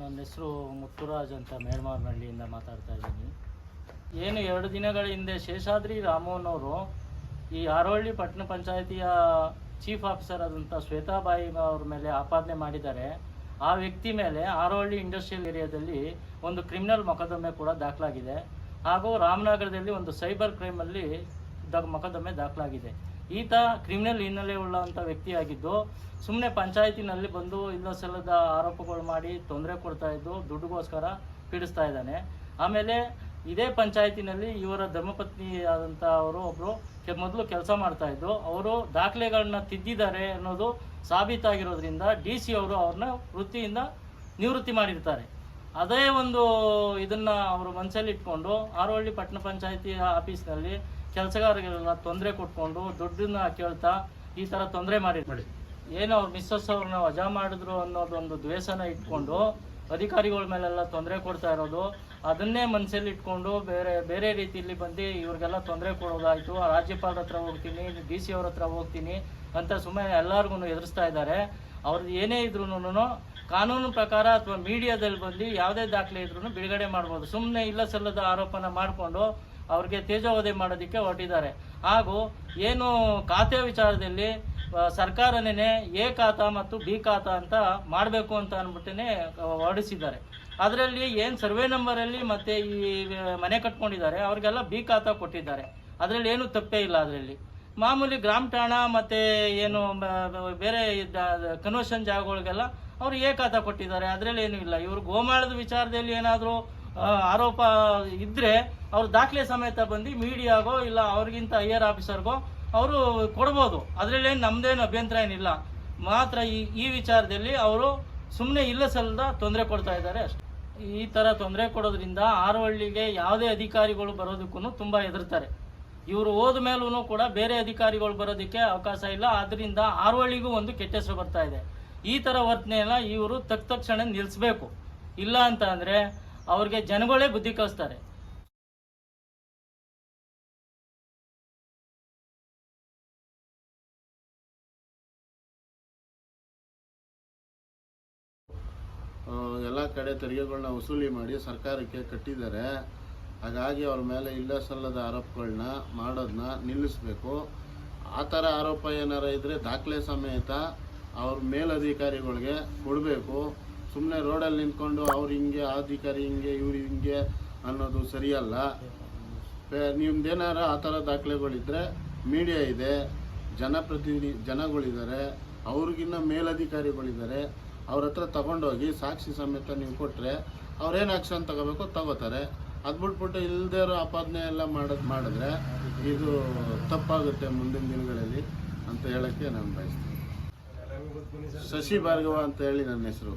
ನನ್ನ ಹೆಸರು ಮುತ್ತುರಾಜ್ ಅಂತ ಮೇಲ್ಮಾರ್ನಹಳ್ಳಿಯಿಂದ ಮಾತಾಡ್ತಾ ಇದ್ದೀನಿ. ಏನು ಎರಡು ದಿನಗಳ ಹಿಂದೆ ಶೇಷಾದ್ರಿ ರಾಮೋನವರು ಈ ಆರೋಳ್ಳಿ ಪಟ್ಟಣ ಪಂಚಾಯಿತಿಯ ಚೀಫ್ ಆಫೀಸರ್ ಆದಂಥ ಶ್ವೇತಾಬಾಯಿ ಅವ್ರ ಮೇಲೆ ಆಪಾದನೆ ಮಾಡಿದ್ದಾರೆ. ಆ ವ್ಯಕ್ತಿ ಮೇಲೆ ಆರೋಳ್ಳಿ ಇಂಡಸ್ಟ್ರಿಯಲ್ ಏರಿಯಾದಲ್ಲಿ ಒಂದು ಕ್ರಿಮಿನಲ್ ಮೊಕದ್ದಮೆ ಕೂಡ ದಾಖಲಾಗಿದೆ. ಹಾಗೂ ರಾಮನಗರದಲ್ಲಿ ಒಂದು ಸೈಬರ್ ಕ್ರೈಮಲ್ಲಿ ದ ಮೊಕದ್ದಮೆ ದಾಖಲಾಗಿದೆ. ಈತ ಕ್ರಿಮಿನಲ್ ಹಿನ್ನೆಲೆ ಉಳ್ಳಂಥ ವ್ಯಕ್ತಿಯಾಗಿದ್ದು ಸುಮ್ಮನೆ ಪಂಚಾಯತಿನಲ್ಲಿ ಬಂದು ಇಲ್ಲ ಸಲ್ಲದ ಆರೋಪಗಳು ಮಾಡಿ ತೊಂದರೆ ಕೊಡ್ತಾ ಇದ್ದು, ದುಡ್ಡುಗೋಸ್ಕರ ಪೀಡಿಸ್ತಾ ಇದ್ದಾನೆ. ಆಮೇಲೆ ಇದೇ ಪಂಚಾಯತಿನಲ್ಲಿ ಇವರ ಧರ್ಮಪತ್ನಿ ಆದಂಥ ಅವರು ಒಬ್ಬರು ಮೊದಲು ಕೆಲಸ ಮಾಡ್ತಾ ಇದ್ದು, ಅವರು ದಾಖಲೆಗಳನ್ನ ತಿದ್ದಿದ್ದಾರೆ ಅನ್ನೋದು ಸಾಬೀತಾಗಿರೋದ್ರಿಂದ ಡಿ ಸಿ ಅವರು ಅವ್ರನ್ನ ವೃತ್ತಿಯಿಂದ ನಿವೃತ್ತಿ ಮಾಡಿರ್ತಾರೆ. ಅದೇ ಒಂದು ಇದನ್ನ ಅವರು ಮನಸ್ಸಲ್ಲಿ ಇಟ್ಕೊಂಡು ಆರೋಳ್ಳಿ ಪಟ್ಟಣ ಪಂಚಾಯತಿ ಆಫೀಸ್ನಲ್ಲಿ ಕೆಲಸಗಾರರಿಗೆಲ್ಲ ತೊಂದರೆ ಕೊಟ್ಕೊಂಡು ದುಡ್ಡನ್ನ ಕೇಳ್ತಾ ಈ ಥರ ತೊಂದರೆ ಮಾಡಿ. ಏನು ಅವ್ರ ಮಿಸ್ಸಸ್ ಅವ್ರನ್ನ ವಜಾ ಮಾಡಿದ್ರು ಅನ್ನೋದೊಂದು ದ್ವೇಷನ ಇಟ್ಕೊಂಡು ಅಧಿಕಾರಿಗಳ ಮೇಲೆಲ್ಲ ತೊಂದರೆ ಕೊಡ್ತಾ ಇರೋದು ಅದನ್ನೇ ಮನಸ್ಸಲ್ಲಿ ಇಟ್ಕೊಂಡು ಬೇರೆ ಬೇರೆ ರೀತಿಯಲ್ಲಿ ಬಂದು ಇವ್ರಿಗೆಲ್ಲ ತೊಂದರೆ ಕೊಡೋದಾಯಿತು ರಾಜ್ಯಪಾಲರ ಹತ್ರ ಹೋಗ್ತೀನಿ ಡಿ ಸಿ ಅವ್ರ ಹತ್ರ ಹೋಗ್ತೀನಿ ಅಂತ ಸುಮ್ಮನೆ ಎಲ್ಲರಿಗೂ ಎದುರಿಸ್ತಾ ಇದ್ದಾರೆ. ಅವ್ರದ್ದು ಏನೇ ಇದ್ರೂ ಕಾನೂನು ಪ್ರಕಾರ ಅಥವಾ ಮೀಡಿಯಾದಲ್ಲಿ ಬಂದು ಯಾವುದೇ ದಾಖಲೆ ಇದ್ರೂ ಬಿಡುಗಡೆ ಮಾಡ್ಬೋದು. ಸುಮ್ಮನೆ ಇಲ್ಲ ಸಲ್ಲದ ಆರೋಪನ ಮಾಡಿಕೊಂಡು ಅವ್ರಿಗೆ ತೇಜೋವಧೆ ಮಾಡೋದಕ್ಕೆ ಹೊರಟಿದ್ದಾರೆ. ಹಾಗೂ ಏನು ಖಾತೆ ವಿಚಾರದಲ್ಲಿ ಸರ್ಕಾರನೇ ಎ ಖಾತ ಮತ್ತು ಬಿ ಖಾತ ಅಂತ ಮಾಡಬೇಕು ಅಂತ ಅಂದ್ಬಿಟ್ಟೇ ಹೊರಡಿಸಿದ್ದಾರೆ. ಅದರಲ್ಲಿ ಏನು ಸರ್ವೆ ನಂಬರಲ್ಲಿ ಮತ್ತು ಈ ಮನೆ ಕಟ್ಕೊಂಡಿದ್ದಾರೆ, ಅವ್ರಿಗೆಲ್ಲ ಬಿ ಖಾತ ಕೊಟ್ಟಿದ್ದಾರೆ. ಅದರಲ್ಲಿ ಏನು ತಪ್ಪೇ ಇಲ್ಲ ಅದರಲ್ಲಿ. ಮಾಮೂಲಿ ಗ್ರಾಮ ಠಾಣ ಮತ್ತು ಏನು ಬೇರೆ ಕನ್ವರ್ಷನ್ ಜಾಗಗಳಿಗೆಲ್ಲ ಅವರು ಏಕಾತ ಕೊಟ್ಟಿದ್ದಾರೆ, ಅದರಲ್ಲಿ ಏನೂ ಇಲ್ಲ. ಇವರು ಗೋಮಾಳದ ವಿಚಾರದಲ್ಲಿ ಏನಾದರೂ ಆರೋಪ ಇದ್ದರೆ ಅವ್ರು ದಾಖಲೆ ಸಮೇತ ಬಂದು ಮೀಡಿಯಾಗೋ ಇಲ್ಲ ಅವ್ರಿಗಿಂತ ಹೈಯರ್ ಆಫೀಸರ್ಗೋ ಅವರು ಕೊಡ್ಬೋದು. ಅದರಲ್ಲಿ ನಮ್ಮದೇನು ಅಭ್ಯಂತರ ಏನಿಲ್ಲ. ಮಾತ್ರ ಈ ಈ ವಿಚಾರದಲ್ಲಿ ಅವರು ಸುಮ್ಮನೆ ಇಲ್ಲ ಸಲ್ಲದ ತೊಂದರೆ ಕೊಡ್ತಾ ಇದ್ದಾರೆ ಅಷ್ಟೆ. ಈ ಥರ ತೊಂದರೆ ಕೊಡೋದ್ರಿಂದ ಆರವಳ್ಳಿಗೆ ಯಾವುದೇ ಅಧಿಕಾರಿಗಳು ಬರೋದಕ್ಕೂ ತುಂಬ ಹೆದರ್ತಾರೆ. ಇವರು ಹೋದ ಮೇಲೂ ಕೂಡ ಬೇರೆ ಅಧಿಕಾರಿಗಳು ಬರೋದಕ್ಕೆ ಅವಕಾಶ ಇಲ್ಲ. ಆದ್ದರಿಂದ ಆರವಳ್ಳಿಗೂ ಒಂದು ಕೆಟ್ಟ ಹೆಸರು ಬರ್ತಾ ಇದೆ. ಈ ಥರ ವರ್ತನೆಯನ್ನ ಇವರು ತಕ್ಕ ತಕ್ಷಣ ನಿಲ್ಲಿಸ್ಬೇಕು ಇಲ್ಲ ಅಂತ ಅಂದರೆ ಅವ್ರಿಗೆ ಜನಗಳೇ ಬುದ್ಧಿ ಕಲಿಸ್ತಾರೆ. ಎಲ್ಲ ಕಡೆ ತೆರಿಗೆಗಳನ್ನ ವಸೂಲಿ ಮಾಡಿ ಸರ್ಕಾರಕ್ಕೆ ಕಟ್ಟಿದ್ದಾರೆ. ಹಾಗಾಗಿ ಅವ್ರ ಮೇಲೆ ಇಲ್ಲ ಸಲ್ಲದ ಆರೋಪಗಳನ್ನ ಮಾಡೋದನ್ನ ನಿಲ್ಲಿಸಬೇಕು. ಆ ಥರ ಆರೋಪ ಏನಾರ ಇದ್ದರೆ ದಾಖಲೆ ಸಮೇತ ಅವ್ರ ಮೇಲಧಿಕಾರಿಗಳಿಗೆ ಕೊಡಬೇಕು. ಸುಮ್ಮನೆ ರೋಡಲ್ಲಿ ನಿಂತ್ಕೊಂಡು ಅವ್ರು ಹಿಂಗೆ, ಆ ಅಧಿಕಾರಿ ಹಿಂಗೆ, ಇವ್ರು ಹಿಂಗೆ ಅನ್ನೋದು ಸರಿಯಲ್ಲ. ನಿಮ್ದೇನಾರ ಆ ಥರ ದಾಖಲೆಗಳಿದ್ರೆ ಮೀಡಿಯಾ ಇದೆ, ಜನಪ್ರತಿನಿಧಿ, ಜನಗಳಿದ್ದಾರೆ, ಅವ್ರಿಗಿನ್ನ ಮೇಲಧಿಕಾರಿಗಳಿದ್ದಾರೆ, ಅವ್ರ ಹತ್ರ ತಗೊಂಡೋಗಿ ಸಾಕ್ಷಿ ಸಮೇತ ನೀವು ಕೊಟ್ಟರೆ ಅವ್ರೇನು ಆಕ್ಷನ್ ತಗೋಬೇಕು ತಗೋತಾರೆ. ಅದು ಬಿಟ್ಬಿಟ್ಟು ಇಲ್ಲದೇ ಇರೋ ಆಪಾದನೆ ಎಲ್ಲ ಮಾಡೋದು, ಮಾಡಿದ್ರೆ ಇದು ತಪ್ಪಾಗುತ್ತೆ ಮುಂದಿನ ದಿನಗಳಲ್ಲಿ ಅಂತ ಹೇಳೋಕ್ಕೆ ನಾನು ಬಯಸ್ತೀನಿ. ಶಶಿ ಭಾರ್ಗವ ಅಂತ ಹೇಳಿ ನನ್ನ ಹೆಸರು.